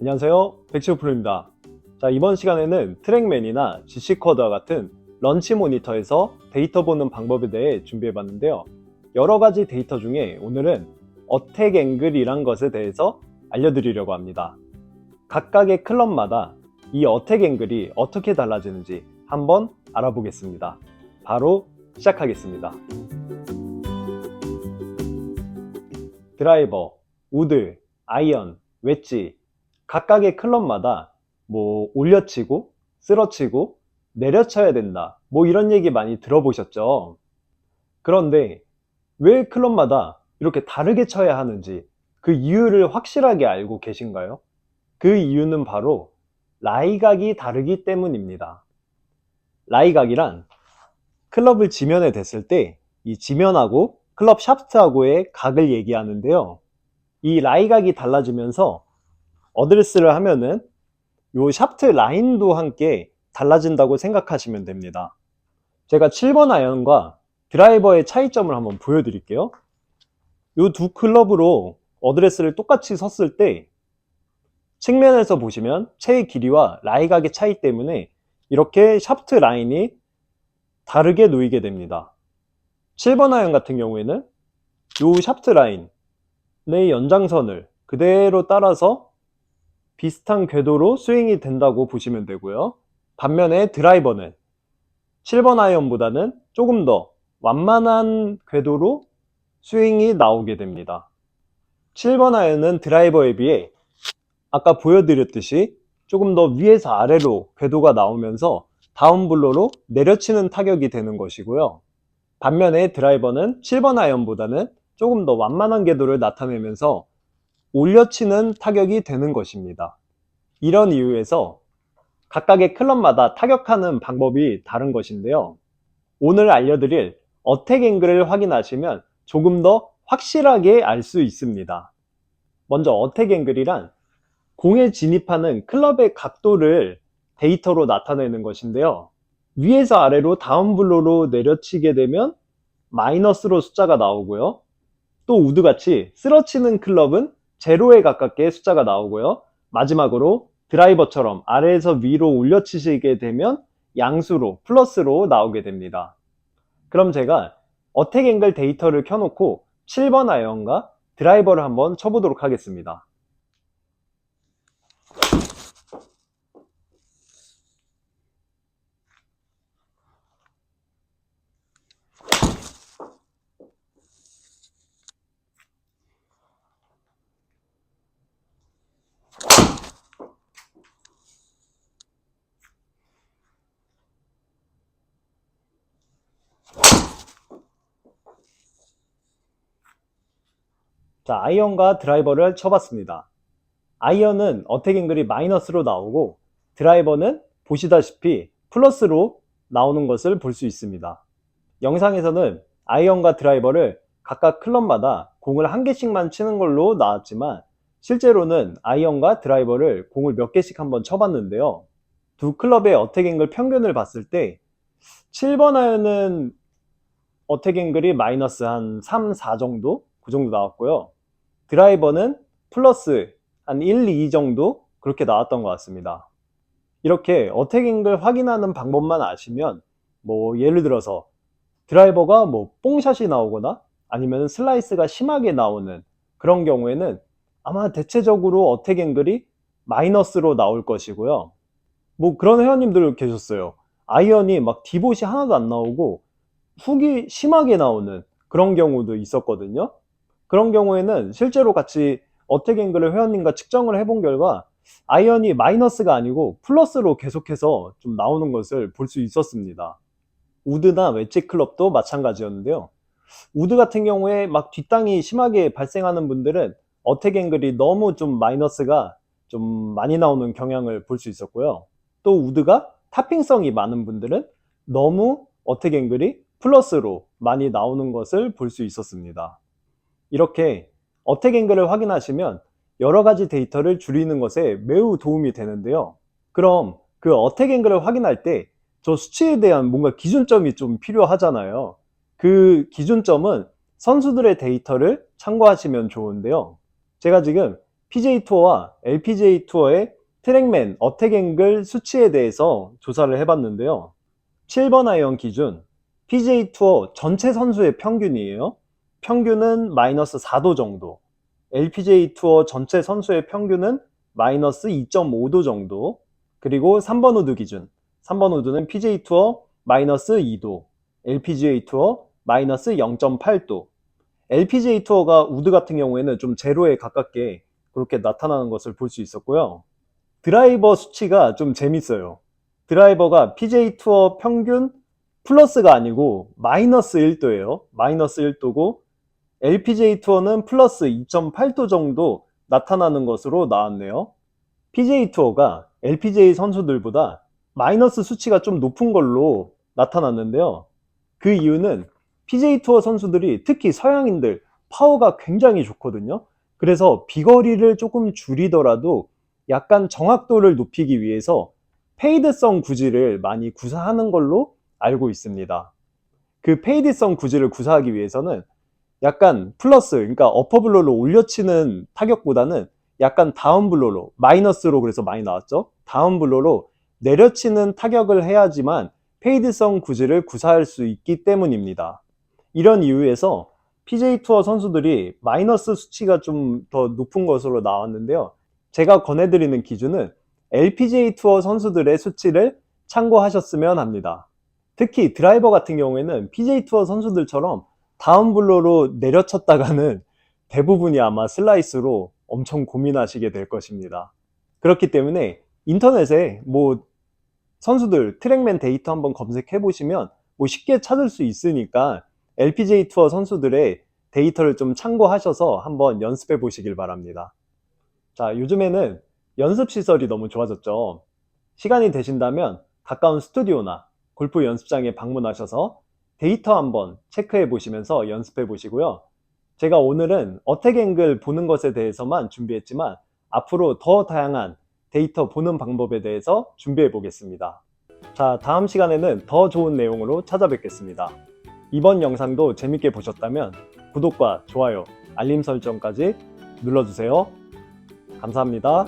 안녕하세요. 백시오프로입니다. 자, 이번 시간에는 트랙맨이나 GC쿼드와 같은 런치 모니터에서 데이터 보는 방법에 대해 준비해 봤는데요. 여러 가지 데이터 중에 오늘은 어택 앵글이란 것에 대해서 알려드리려고 합니다. 각각의 클럽마다 이 어택 앵글이 어떻게 달라지는지 한번 알아보겠습니다. 바로 시작하겠습니다. 드라이버, 우드, 아이언, 웨지 각각의 클럽마다 뭐 올려치고 쓸어치고 내려쳐야 된다. 뭐 이런 얘기 많이 들어보셨죠? 그런데 왜 클럽마다 이렇게 다르게 쳐야 하는지 그 이유를 확실하게 알고 계신가요? 그 이유는 바로 라이각이 다르기 때문입니다. 라이각이란 클럽을 지면에 댔을 때 이 지면하고 클럽 샤프트하고의 각을 얘기하는데요. 이 라이각이 달라지면서 어드레스를 하면은 요 샤프트 라인도 함께 달라진다고 생각하시면 됩니다. 제가 7번 아이언과 드라이버의 차이점을 한번 보여드릴게요. 요두 클럽으로 어드레스를 똑같이 섰을 때 측면에서 보시면 채의 길이와 라이각의 차이 때문에 이렇게 샤프트 라인이 다르게 놓이게 됩니다. 7번 아이언 같은 경우에는 요 샤프트 라인의 연장선을 그대로 따라서 비슷한 궤도로 스윙이 된다고 보시면 되고요. 반면에 드라이버는 7번 아이언보다는 조금 더 완만한 궤도로 스윙이 나오게 됩니다. 7번 아이언은 드라이버에 비해 아까 보여드렸듯이 조금 더 위에서 아래로 궤도가 나오면서 다운블로로 내려치는 타격이 되는 것이고요. 반면에 드라이버는 7번 아이언보다는 조금 더 완만한 궤도를 나타내면서 올려치는 타격이 되는 것입니다. 이런 이유에서 각각의 클럽마다 타격하는 방법이 다른 것인데요. 오늘 알려드릴 어택 앵글을 확인하시면 조금 더 확실하게 알 수 있습니다. 먼저 어택 앵글이란 공에 진입하는 클럽의 각도를 데이터로 나타내는 것인데요. 위에서 아래로 다운블로로 내려치게 되면 마이너스로 숫자가 나오고요. 또 우드같이 쓰러치는 클럽은 제로에 가깝게 숫자가 나오고요. 마지막으로 드라이버처럼 아래에서 위로 올려치시게 되면 양수로 플러스로 나오게 됩니다. 그럼 제가 어택 앵글 데이터를 켜놓고 7번 아이언과 드라이버를 한번 쳐보도록 하겠습니다. 자, 아이언과 드라이버를 쳐봤습니다. 아이언은 어택 앵글이 마이너스로 나오고 드라이버는 보시다시피 플러스로 나오는 것을 볼 수 있습니다. 영상에서는 아이언과 드라이버를 각각 클럽마다 공을 한 개씩만 치는 걸로 나왔지만 실제로는 아이언과 드라이버를 공을 몇 개씩 한번 쳐봤는데요. 두 클럽의 어택 앵글 평균을 봤을 때 7번 아이언은 어택 앵글이 마이너스 한 3, 4 정도? 그 정도 나왔고요. 드라이버는 플러스 한 1, 2 정도 그렇게 나왔던 것 같습니다. 이렇게 어택 앵글 확인하는 방법만 아시면 뭐 예를 들어서 드라이버가 뭐 뽕샷이 나오거나 아니면 슬라이스가 심하게 나오는 그런 경우에는 아마 대체적으로 어택 앵글이 마이너스로 나올 것이고요. 뭐 그런 회원님들 계셨어요. 아이언이 막 디봇이 하나도 안 나오고 훅이 심하게 나오는 그런 경우도 있었거든요. 그런 경우에는 실제로 같이 어택 앵글을 회원님과 측정을 해본 결과 아이언이 마이너스가 아니고 플러스로 계속해서 좀 나오는 것을 볼 수 있었습니다. 우드나 웨지 클럽도 마찬가지였는데요. 우드 같은 경우에 막 뒷땅이 심하게 발생하는 분들은 어택 앵글이 너무 좀 마이너스가 좀 많이 나오는 경향을 볼 수 있었고요. 또 우드가 타핑성이 많은 분들은 너무 어택 앵글이 플러스로 많이 나오는 것을 볼 수 있었습니다. 이렇게 어택 앵글을 확인하시면 여러 가지 데이터를 줄이는 것에 매우 도움이 되는데요. 그럼 그 어택 앵글을 확인할 때 저 수치에 대한 뭔가 기준점이 좀 필요하잖아요. 그 기준점은 선수들의 데이터를 참고하시면 좋은데요. 제가 지금 PJ 투어와 LPGA 투어의 트랙맨 어택 앵글 수치에 대해서 조사를 해봤는데요. 7번 아이언 기준 PJ 투어 전체 선수의 평균이에요. 평균은 마이너스 4도 정도. LPGA 투어 전체 선수의 평균은 마이너스 2.5도 정도. 그리고 3번 우드 기준. 3번 우드는 PJ 투어 마이너스 2도. LPGA 투어 마이너스 0.8도. LPGA 투어가 우드 같은 경우에는 좀 제로에 가깝게 그렇게 나타나는 것을 볼 수 있었고요. 드라이버 수치가 좀 재밌어요. 드라이버가 PJ 투어 평균 플러스가 아니고 마이너스 1도예요. 마이너스 1도고 LPGA 투어는 플러스 2.8도 정도 나타나는 것으로 나왔네요. PJ 투어가 LPGA 선수들보다 마이너스 수치가 좀 높은 걸로 나타났는데요. 그 이유는 PJ 투어 선수들이 특히 서양인들 파워가 굉장히 좋거든요. 그래서 비거리를 조금 줄이더라도 약간 정확도를 높이기 위해서 페이드성 구질을 많이 구사하는 걸로 알고 있습니다. 그 페이드성 구질을 구사하기 위해서는 약간 플러스, 그러니까 어퍼블로로 올려치는 타격보다는 약간 다운블로로, 마이너스로 그래서 많이 나왔죠. 다운블로로 내려치는 타격을 해야지만 페이드성 구질을 구사할 수 있기 때문입니다. 이런 이유에서 PJ 투어 선수들이 마이너스 수치가 좀 더 높은 것으로 나왔는데요. 제가 권해드리는 기준은 LPGA 투어 선수들의 수치를 참고하셨으면 합니다. 특히 드라이버 같은 경우에는 PJ 투어 선수들처럼 다운 블로로 내려쳤다가는 대부분이 아마 슬라이스로 엄청 고민하시게 될 것입니다. 그렇기 때문에 인터넷에 뭐 선수들 트랙맨 데이터 한번 검색해 보시면 뭐 쉽게 찾을 수 있으니까 LPGA 투어 선수들의 데이터를 좀 참고하셔서 한번 연습해 보시길 바랍니다. 자, 요즘에는 연습 시설이 너무 좋아졌죠. 시간이 되신다면 가까운 스튜디오나 골프 연습장에 방문하셔서 데이터 한번 체크해 보시면서 연습해 보시고요. 제가 오늘은 어택 앵글 보는 것에 대해서만 준비했지만 앞으로 더 다양한 데이터 보는 방법에 대해서 준비해 보겠습니다. 자, 다음 시간에는 더 좋은 내용으로 찾아뵙겠습니다. 이번 영상도 재밌게 보셨다면 구독과 좋아요, 알림 설정까지 눌러주세요. 감사합니다.